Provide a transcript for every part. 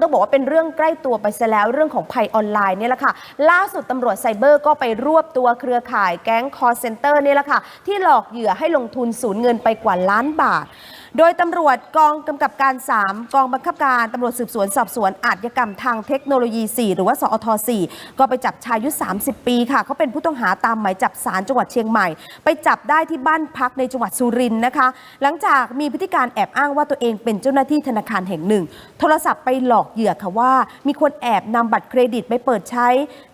ต้องบอกว่าเป็นเรื่องใกล้ตัวไปซะแล้วเรื่องของภัยออนไลน์เนี่ยแหละค่ะ ล่าสุดตำรวจไซเบอร์ก็ไปรวบตัวเครือข่ายแก๊งคอร์เซนเตอร์นี่แหละค่ะ ที่หลอกเหยื่อให้ลงทุนสูญเงินไปกว่าล้านบาท โดยตำรวจกองกำกับการ 3 กองบังคับการตำรวจสืบสวนสอบสวนอาชญากรรมทางเทคโนโลยี 4 หรือว่าสอท4ก็ไปจับชายอายุ 30 ปีค่ะ เขาเป็นผู้ต้องหาตามหมายจับศาลจังหวัดเชียงใหม่ ไปจับได้ที่บ้านพักในจังหวัดสุรินทร์นะคะ หลังจากมีพฤติการแอบอ้างว่าตัวเองเป็นเจ้าหน้าที่ธนาคารแห่งหนึ่ง โทรศัพท์ไปหลอกเหยื่อค่ะว่า มีคนแอบนำบัตรเครดิตไปเปิดใช้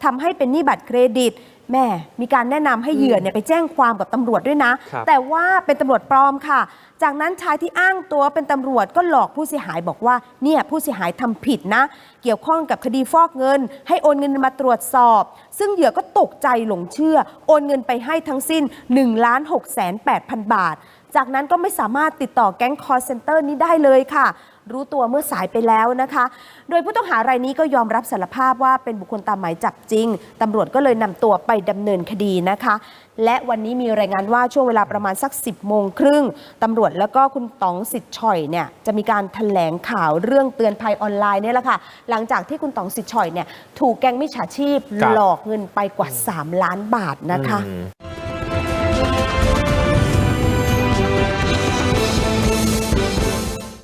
ทำให้เป็นหนี้บัตรเครดิต แม่มีการแนะนำให้เหยื่อเนี่ยไปแจ้งความกับตำรวจด้วยนะ ครับ แต่ว่าเป็นตำรวจปลอมค่ะ จากนั้นชายที่อ้างตัวเป็นตำรวจก็หลอกผู้เสียหายบอกว่าเนี่ยผู้เสียหายทำผิดนะ เกี่ยวข้องกับคดีฟอกเงิน ให้โอนเงินมาตรวจสอบ ซึ่งเหยื่อก็ตกใจหลงเชื่อ โอนเงินไปให้ทั้งสิ้น1ล้าน6แสน8พันบาท จากนั้นก็ไม่สามารถติดต่อแก๊งคอร์เซนเตอร์นี้ได้เลยค่ะ รู้ตัวเมื่อสายไปแล้วนะคะ โดยผู้ต้องหารายนี้ก็ยอมรับสารภาพว่าเป็นบุคคลตามหมายจับจริงตำรวจก็เลยนำตัวไปดำเนินคดีนะคะ และวันนี้มีรายงานว่าช่วงเวลาประมาณสัก 10โมงครึ่งตำรวจแล้วก็คุณต๋องสิทธิ์ฉ่อยเนี่ยจะมีการแถลงข่าวเรื่องเตือนภัยออนไลน์เนี่ยแหละค่ะ หลังจากที่คุณต๋องสิทธิ์ฉ่อยเนี่ยถูกแก๊งมิจฉาชีพหลอกเงินไปกว่า 3 ล้านบาทนะคะ